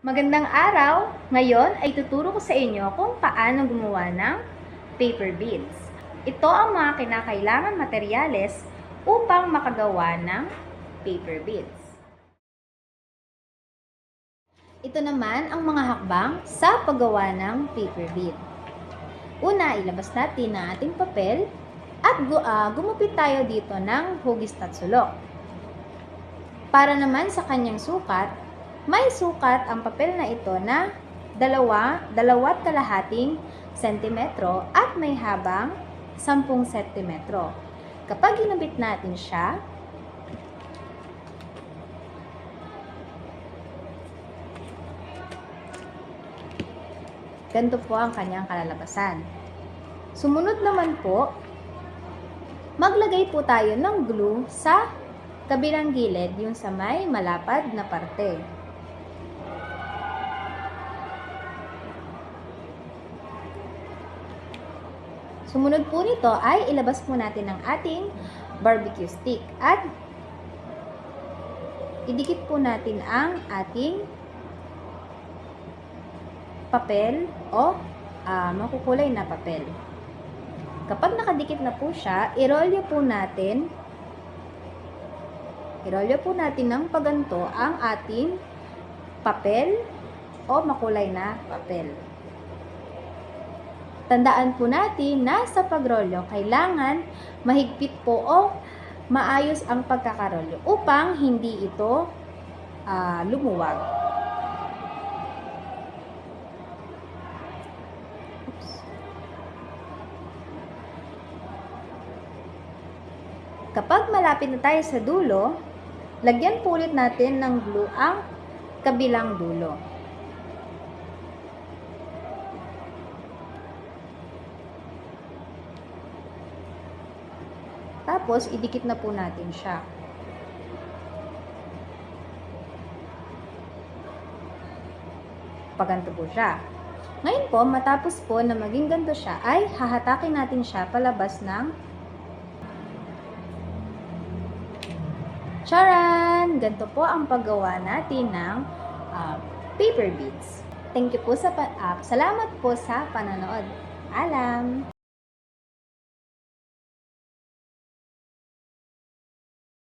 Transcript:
Magandang araw! Ngayon ay tuturo ko sa inyo kung paano gumawa ng paper beads. Ito ang mga kinakailangan materyales upang makagawa ng paper beads. Ito naman ang mga hakbang sa paggawa ng paper bead. Una, ilabas natin ang ating papel at ah, gumupit tayo dito ng hugis at sulok. Para naman sa kanyang sukat, may sukat ang papel na ito na dalawa, dalawat kalahating sentimetro at may habang 10 sentimetro. Kapag ginabit natin siya, ganito po ang kanyang kalalabasan. Sumunod naman po, maglagay po tayo ng glue sa kabilang gilid, yung sa may malapad na parte. Sumunod po nito ay ilabas po natin ang ating barbecue stick at idikit po natin ang ating papel o ah, makukulay na papel. Kapag nakadikit na po siya, irolyo po natin irolyo po natin ng paganto ang ating papel o makulay na papel. Tandaan po natin na sa pagrolyo, kailangan mahigpit po o maayos ang pagkakarolyo upang hindi ito ah, lumuwag. Kapag malapit na tayo sa dulo, lagyan po ulit natin ng glue ang kabilang dulo. Tapos, idikit na po natin siya. Paganto po siya. Ngayon po, matapos po na maging ganito siya, ay hahatakin natin siya palabas ng Charan! Ganito po ang paggawa natin ng ah, paper beads. Thank you po sa pa- ah, salamat po sa panonood. Alam!